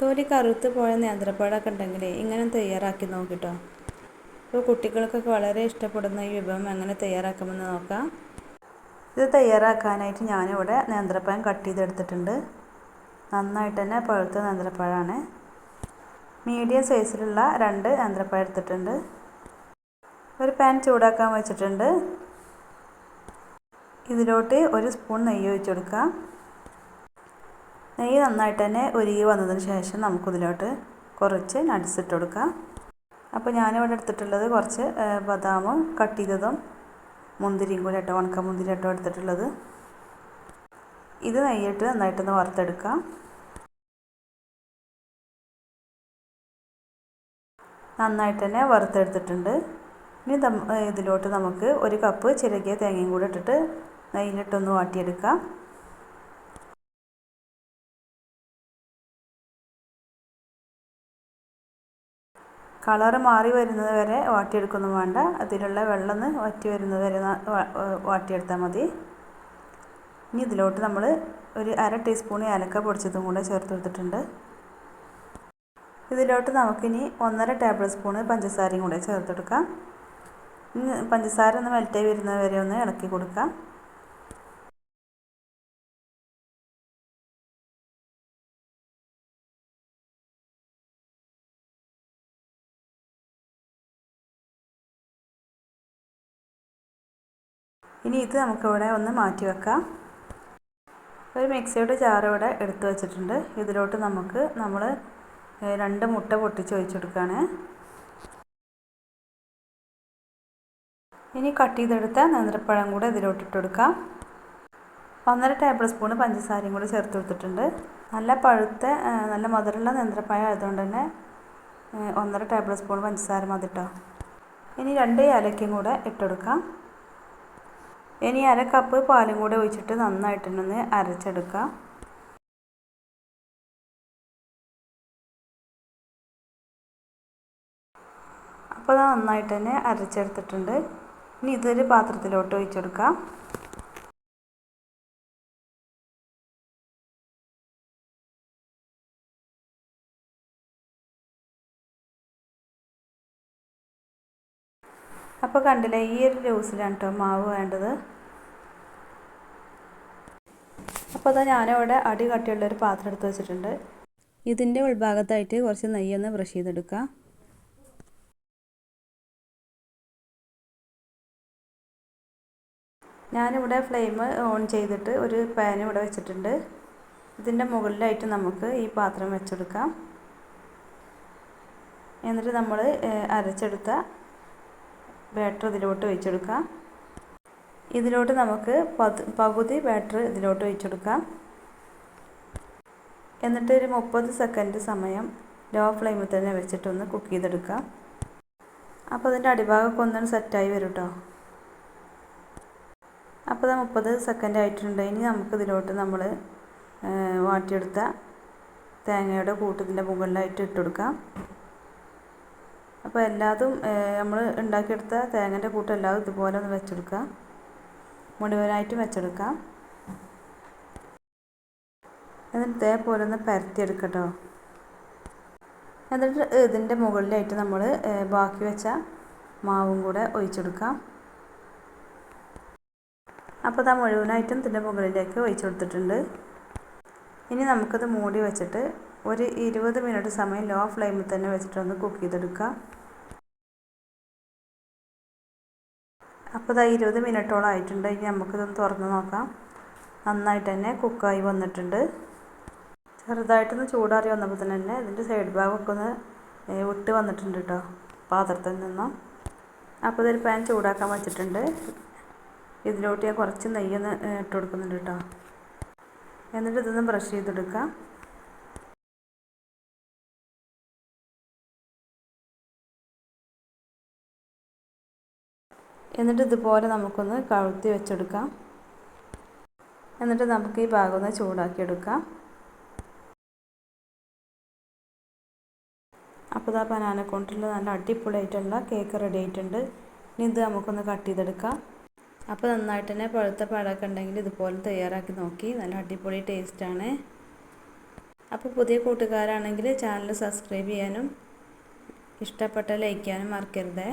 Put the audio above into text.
തൊലി കറുത്ത് പോയ നേന്ത്രപ്പഴമൊക്കെ ഉണ്ടെങ്കിൽ ഇങ്ങനെ തയ്യാറാക്കി നോക്കിട്ടോ. ഇപ്പോൾ കുട്ടികൾക്കൊക്കെ വളരെ ഇഷ്ടപ്പെടുന്ന ഈ വിഭവം എങ്ങനെ തയ്യാറാക്കാമെന്ന് നോക്കാം. ഇത് തയ്യാറാക്കാനായിട്ട് ഞാനിവിടെ നേന്ത്രപ്പഴം കട്ട് ചെയ്തെടുത്തിട്ടുണ്ട്. നന്നായിട്ട് തന്നെ പഴുത്ത നേന്ത്രപ്പഴമാണ് മീഡിയം സൈസിലുള്ള രണ്ട് നേന്ത്രപ്പഴം എടുത്തിട്ടുണ്ട്. ഒരു പാൻ ചൂടാക്കാൻ വെച്ചിട്ടുണ്ട്. ഇതിലോട്ട് ഒരു സ്പൂൺ നെയ്യ് ഒഴിച്ചു കൊടുക്കാം. നെയ്യ് നന്നായിട്ട് തന്നെ ഉരുകി വന്നതിന് ശേഷം നമുക്കിതിലോട്ട് കുറച്ച് നട്ട്സ് ഇട്ട് കൊടുക്കാം. അപ്പോൾ ഞാനിവിടെ എടുത്തിട്ടുള്ളത് കുറച്ച് ബദാമും കട്ട് ചെയ്തതും മുന്തിരിയും കൂടി ഇട്ടോ ഉണക്ക മുന്തിരി ഇട്ടോ എടുത്തിട്ടുള്ളത്. ഇത് നെയ്യിട്ട് നന്നായിട്ടൊന്ന് വറുത്തെടുക്കാം. നന്നായിട്ട് തന്നെ വറുത്തെടുത്തിട്ടുണ്ട്. ഇനി ഇതിലോട്ട് നമുക്ക് ഒരു കപ്പ് ചിരകിയ തേങ്ങയും കൂടി ഇട്ടിട്ട് നെയ്യിലിട്ടൊന്ന് വാട്ടിയെടുക്കാം. കളറ് മാറി വരുന്നത് വരെ വാട്ടിയെടുക്കൊന്നും വേണ്ട. അതിലുള്ള വെള്ളം വറ്റി വരുന്നത് വരെ വാട്ടിയെടുത്താൽ മതി. ഇനി ഇതിലോട്ട് നമ്മൾ ഒരു അര ടീസ്പൂൺ ഏലക്ക പൊടിച്ചതും കൂടെ ചേർത്ത് കൊടുത്തിട്ടുണ്ട്. ഇതിലോട്ട് നമുക്കിനി ഒന്നര ടേബിൾ സ്പൂണ് പഞ്ചസാരയും കൂടെ ചേർത്ത് കൊടുക്കാം ഇനി പഞ്ചസാര ഒന്ന് മെൽറ്റായി വരുന്നത് വരെ ഒന്ന് ഇളക്കി കൊടുക്കാം. ഇനി ഇത് നമുക്കിവിടെ ഒന്ന് മാറ്റി വെക്കാം. ഒരു മിക്സിയുടെ ജാർ ഇവിടെ എടുത്തു വച്ചിട്ടുണ്ട്. ഇതിലോട്ട് നമുക്ക് നമ്മൾ രണ്ട് മുട്ട പൊട്ടിച്ച് ഒഴിച്ചെടുക്കുകയാണ് ഇനി കട്ട് ചെയ്തെടുത്ത നേന്ത്രപ്പഴം കൂടെ ഇതിലോട്ട് ഇട്ട് കൊടുക്കാം ഒന്നര ടേബിൾ സ്പൂൺ പഞ്ചസാരയും കൂടെ ചേർത്ത് കൊടുത്തിട്ടുണ്ട്. നല്ല പഴുത്ത നല്ല മധുരമുള്ള നേന്ത്രപ്പഴം ആയതുകൊണ്ട് തന്നെ ഒന്നര ടേബിൾ സ്പൂൺ പഞ്ചസാര മതിട്ടോ ഇനി രണ്ട് ഏലക്കയും കൂടെ ഇട്ടെടുക്കാം. ഇനി അര കപ്പ് പാലും കൂടെ ഒഴിച്ചിട്ട് നന്നായിട്ടൊന്ന് അരച്ചെടുക്കാം. അപ്പോൾ നന്നായിട്ട് തന്നെ അരച്ചെടുത്തിട്ടുണ്ട്. ഇനി ഇതൊരു പാത്രത്തിലോട്ട് ഒഴിച്ചെടുക്കാം. അപ്പോൾ കണ്ടില്ലേ ഈ ഒരു ലൂസിലാണ് കേട്ടോ മാവ് വേണ്ടത്. അപ്പോൾ അതാ ഞാനിവിടെ അടി കട്ടിയുള്ളൊരു പാത്രം എടുത്ത് വെച്ചിട്ടുണ്ട്. ഇതിന്റെ ഉൾഭാഗത്തായിട്ട് കുറച്ച് നെയ്യൊന്ന് ബ്രഷ് ചെയ്തെടുക്കുക ഞാനിവിടെ ഫ്ലെയിം ഓൺ ചെയ്തിട്ട് ഒരു പാൻ ഇവിടെ വെച്ചിട്ടുണ്ട്. ഇതിന്റെ മുകളിലായിട്ട് നമുക്ക് ഈ പാത്രം വെച്ചെടുക്കാം. എന്നിട്ട് നമ്മൾ അരച്ചെടുത്ത ബാറ്റർ ഇതിലോട്ട് ഒഴിച്ചെടുക്കാം ഇതിലോട്ട് നമുക്ക് പകുതി ബാറ്റർ ഇതിലോട്ട് ഒഴിച്ചെടുക്കാം എന്നിട്ട് ഒരു മുപ്പത് സെക്കൻഡ് സമയം ലോ ഫ്ലെയിമിൽ തന്നെ വെച്ചിട്ടൊന്ന് കുക്ക് ചെയ്തെടുക്കാം അപ്പോൾ അതിന്റെ അടിഭാഗമൊക്കെ ഒന്നും സെറ്റായി വരും കേട്ടോ അപ്പോൾ അത് മുപ്പത് സെക്കൻഡ് ആയിട്ടുണ്ട്. ഇനി നമുക്ക് ഇതിലോട്ട് നമ്മൾ വാട്ടിയെടുത്ത തേങ്ങയുടെ കൂട്ടത്തിന്റെ മുകളിലായിട്ട് ഇട്ട് അപ്പോൾ എല്ലാതും നമ്മൾ ഉണ്ടാക്കിയെടുത്ത തേങ്ങന്റെ കൂട്ടം എല്ലാതും ഇതുപോലെ ഒന്ന് വെച്ചെടുക്കുക മുഴുവനായിട്ടും വെച്ചെടുക്കാം. എന്നിട്ട് ഇതേപോലെ ഒന്ന് പരത്തിയെടുക്കട്ടോ. എന്നിട്ട് ഇതിന്റെ മുകളിലായിട്ട് നമ്മൾ ബാക്കി വെച്ച മാവും കൂടെ ഒഴിച്ചെടുക്കാം. അപ്പോൾ അത് മുഴുവനായിട്ടും ഇതിന്റെ മുകളിലേക്ക് ഒഴിച്ചു കൊടുത്തിട്ടുണ്ട് ഇനി നമുക്കത് മൂടി വെച്ചിട്ട് ഒരു ഇരുപത് മിനിറ്റ് സമയം ലോ ഫ്ലെയിമിൽ തന്നെ വെച്ചിട്ടൊന്ന് കുക്ക് ചെയ്തെടുക്കാം. അപ്പോൾ ഇതാ ഇരുപത് മിനിറ്റോളം ആയിട്ടുണ്ട്. ഇനി നമുക്കിതൊന്ന് തുറന്ന് നോക്കാം. നന്നായിട്ട് തന്നെ കുക്കായി വന്നിട്ടുണ്ട്. ചെറുതായിട്ടൊന്ന് ചൂടാറി വന്നപ്പോൾ തന്നെ ഇതിന്റെ സൈഡ് ഭാഗമൊക്കെ ഒന്ന് വിട്ട് വന്നിട്ടുണ്ട് കേട്ടോ പാത്രത്തിൽ നിന്നും. അപ്പോൾ ഇതൊരു പാൻ ചൂടാക്കാൻ വെച്ചിട്ടുണ്ട്. ഇതിലോട്ട് ഞാൻ കുറച്ച് നെയ്യൊന്ന് ഇട്ട് കൊടുക്കുന്നുണ്ട് കേട്ടോ. എന്നിട്ട് ഇതൊന്ന് ബ്രഷ് ചെയ്തെടുക്കാം. എന്നിട്ട് ഇതുപോലെ നമുക്കൊന്ന് കഴുത്തി വെച്ചെടുക്കാം. എന്നിട്ട് നമുക്ക് ഈ ഭാഗം ഒന്ന് ചൂടാക്കിയെടുക്കാം. അപ്പോൾ ഇതാ ബനാന കൊണ്ടുള്ള നല്ല അടിപൊളിയായിട്ടുള്ള കേക്ക് റെഡി ആയിട്ടുണ്ട്. ഇനി ഇത് നമുക്കൊന്ന് കട്ട് ചെയ്തെടുക്കാം. അപ്പോൾ നന്നായിട്ട് തന്നെ പഴുത്ത പഴമൊക്കെ ഉണ്ടെങ്കിൽ ഇതുപോലെ തയ്യാറാക്കി നോക്കി. നല്ല അടിപൊളി ടേസ്റ്റാണ് അപ്പോൾ പുതിയ കൂട്ടുകാരാണെങ്കിൽ ചാനൽ സബ്സ്ക്രൈബ് ചെയ്യാനും ഇഷ്ടപ്പെട്ട ലൈക്ക് ചെയ്യാനും മറക്കരുതേ.